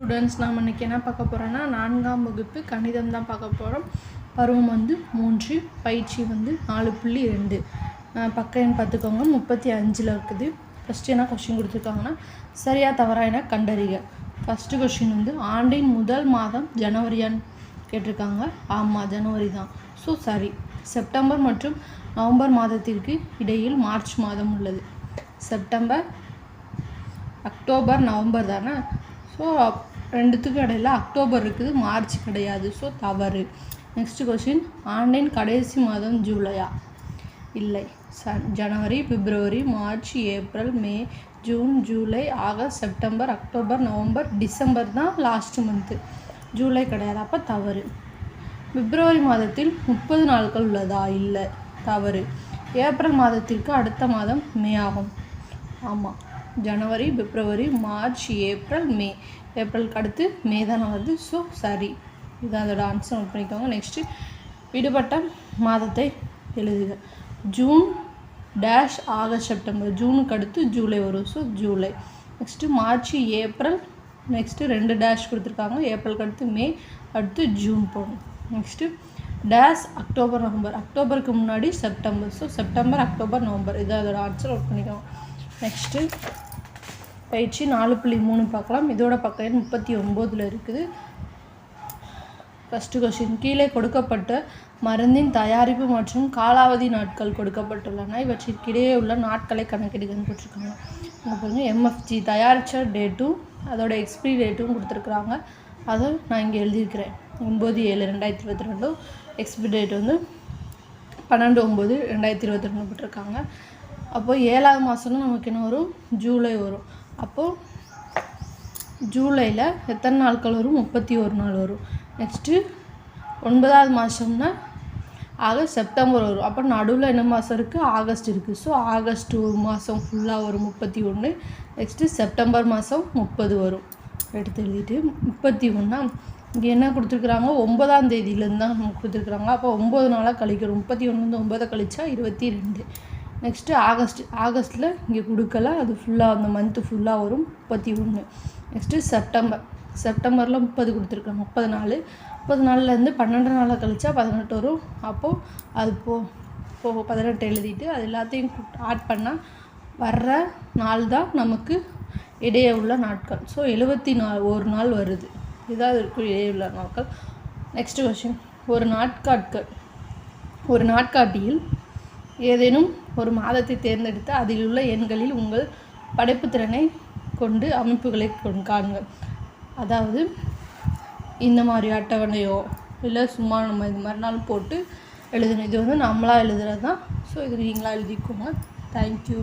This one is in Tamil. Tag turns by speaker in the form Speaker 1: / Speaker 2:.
Speaker 1: ஸ்டூடெண்ட்ஸ் நாம் இன்றைக்கி என்ன பார்க்க போகிறோன்னா நான்காம் வகுப்பு கணிதம் தான் பார்க்க போகிறோம் பருவம் வந்து மூன்று பயிற்சி வந்து நாலு புள்ளி ரெண்டு. பக்கம் எண் பார்த்துக்கோங்க. முப்பத்தி அஞ்சில் இருக்குது. ஃபஸ்ட்டு என்ன கொஷின் கொடுத்துருக்காங்கன்னா சரியாக தவறா என கண்டறிக. ஃபஸ்ட்டு கொஷின் வந்து ஆண்டின் முதல் மாதம் ஜனவரியான்னு கேட்டிருக்காங்க. ஆமாம் ஜனவரி தான். ஸோ சரி. செப்டம்பர் மற்றும் நவம்பர் மாதத்திற்கு இடையில் மார்ச் மாதம் உள்ளது. செப்டம்பர் அக்டோபர் நவம்பர் தானே? ஸோ ரெண்டுத்துக்கும் இடையில அக்டோபர் இருக்குது மார்ச் கிடையாது. ஸோ தவறு. நெக்ஸ்ட் கொஷின் ஆன்லைன் கடைசி மாதம் ஜூலையா? இல்லை. சன் ஜனவரி பிப்ரவரி March April May June July August September October November December தான் லாஸ்ட் மந்த்து ஜூலை கிடையாது. அப்போ தவறு. பிப்ரவரி மாதத்தில் முப்பது நாட்கள் உள்ளதா? இல்லை. தவறு. ஏப்ரல் மாதத்திற்கு அடுத்த மாதம் மே ஆகும். ஆமாம் ஜனவரி பிப்ரவரி மார்ச் ஏப்ரல் மே. ஏப்ரலுக்கு அடுத்து மே தானே வருது. ஸோ சரி. இதான் அதோட ஆன்சர் நோட் பண்ணிக்கோங்க. நெக்ஸ்ட்டு விடுபட்ட மாதத்தை எழுதுக. ஜூன் டேஷ் ஆகஸ்ட் செப்டம்பர் ஜூனுக்கு அடுத்து ஜூலை வரும். So July next March April. Next ரெண்டு டேஷ் கொடுத்துருக்காங்க. ஏப்ரலுக்கு அடுத்து மே அடுத்து ஜூன் போகணும் நெக்ஸ்ட்டு டேஷ் அக்டோபர் நவம்பர் அக்டோபருக்கு முன்னாடி September so September October November இதை அதோட ஆன்சர் நோட் பண்ணிக்கோங்க. நெக்ஸ்ட்டு பயிற்சி நாலு புள்ளி மூணு பார்க்கலாம். இதோட பக்கம் முப்பத்தி ஒம்போதில் இருக்குது. ஃபஸ்ட்டு கொஷின் கீழே கொடுக்கப்பட்ட மருந்தின் தயாரிப்பு மற்றும் காலாவதி நாட்கள் கொடுக்கப்பட்டுள்ளன. இவற்றிற்கிடையே உள்ள நாட்களை கணக்கெடுக்கன்னு போட்டிருக்காங்க. அங்கே பாருங்கள் எம்எஃப்ஜி தயாரித்த டேட்டும் அதோட எக்ஸ்பிரி டேட்டும் கொடுத்துருக்குறாங்க. அதை நான் இங்கே எழுதியிருக்கிறேன். ஒம்பது ஏழு ரெண்டாயிரத்தி இருபத்தி ரெண்டும் எக்ஸ்பிரி டேட் வந்து பன்னெண்டு ஒம்பது ரெண்டாயிரத்தி இருபத்தி ரெண்டு போட்டிருக்காங்க. அப்போது ஏழாவது மாதம்னு நமக்கு என்ன வரும்? ஜூலை வரும். அப்போது ஜூலையில் எத்தனை நாட்கள் வரும்? முப்பத்தி ஒரு நாள் வரும். நெக்ஸ்ட்டு ஒன்பதாவது மாதம்னா ஆகஸ்ட் செப்டம்பர் வரும். அப்போ நடுவில் என்ன மாதம் இருக்குது ஆகஸ்ட் இருக்குது ஸோ ஆகஸ்ட் ஒரு மாதம் ஃபுல்லாக வரும் முப்பத்தி ஒன்று நெக்ஸ்ட்டு செப்டம்பர் மாதம் முப்பது வரும். எடுத்து எழுதிட்டு முப்பத்தி ஒன்றா இங்கே என்ன கொடுத்துருக்குறாங்க? ஒன்பதாம் தேதியிலேருந்து தான் நமக்கு கொடுத்துருக்குறாங்க. அப்போ ஒம்பது நாளாக கழிக்கிறோம். முப்பத்தி ஒன்றுலேருந்து ஒம்பதை கழிச்சா இருபத்தி ரெண்டு. நெக்ஸ்ட்டு ஆகஸ்ட் ஆகஸ்ட்டில் இங்கே கொடுக்கல. அது ஃபுல்லாக அந்த மந்த்து ஃபுல்லாக வரும். முப்பத்தி ஒன்று நெக்ஸ்ட்டு செப்டம்பர் செப்டம்பரில் முப்பது கொடுத்துருக்காங்க முப்பது நாள். முப்பது நாள்லேருந்து பன்னெண்டு நாளாக கழிச்சா பதினெட்டு வரும். அப்போது அது போ போ பதினெட்டு எழுதிட்டு அது எல்லாத்தையும் ஆட் பண்ணால் வர்ற நாள் தான் நமக்கு இடையே உள்ள நாட்கள். ஸோ எழுபத்தி நாள் ஒரு நாள் வருது. இதாக இருக்கும் இடையே உள்ள நாட்கள். நெக்ஸ்ட் கொஷின் ஒரு நாட்காட்கள். ஒரு நாட்காட்டியில் ஏதேனும் ஒரு மாதத்தை தேர்ந்தெடுத்து அதில் உள்ள எண்களில் உங்கள் படைப்புத்திறனை கொண்டு அமைப்புகளை காண்க அதாவது இந்த மாதிரி அட்டவணையோ இல்லை சும்மா நம்ம இது மாதிரினாலும் போட்டு எழுதணும். இது வந்து நம்மளாக எழுதுறது தான் ஸோ இது நீங்களாக எழுதிக்கோங்க. தேங்க்யூ